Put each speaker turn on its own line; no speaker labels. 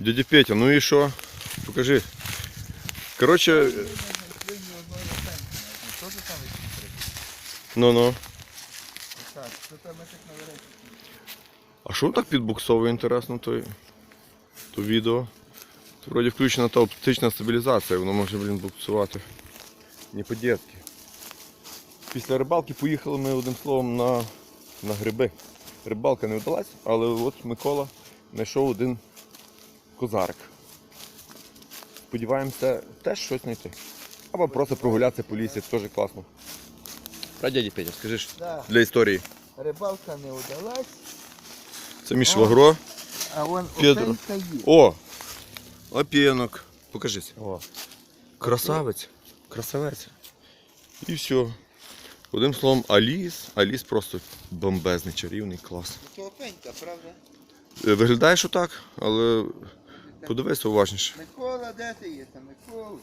Дядя Петя, ну і що? Покажи. Коротше,
ну
ну-ну. А що так підбуксовує інтересно той, то відео? Тут вроді включена та оптична стабілізація, воно може, блін, буксувати. Не по-дєтки. Після рибалки поїхали ми одним словом на, на гриби. Рибалка не вдалась, але от Микола знайшов один козарик. Сподіваємося теж щось знайти. Або просто прогулятися по лісі, теж класно. Про дяді Петя, скажи ж
Да.
для історії.
Рибалка не удалась,
Це мій швагро.
а вон
Педро. О! Опінок. Покажись.
О.
Красавець. Красавець. І все. Одним словом, Аліс. Аліс просто бомбезний, чарівний, клас.
Правда?
Е, Виглядає, що так, але подивися уважніше.
Микола, де ти є? Там Микола.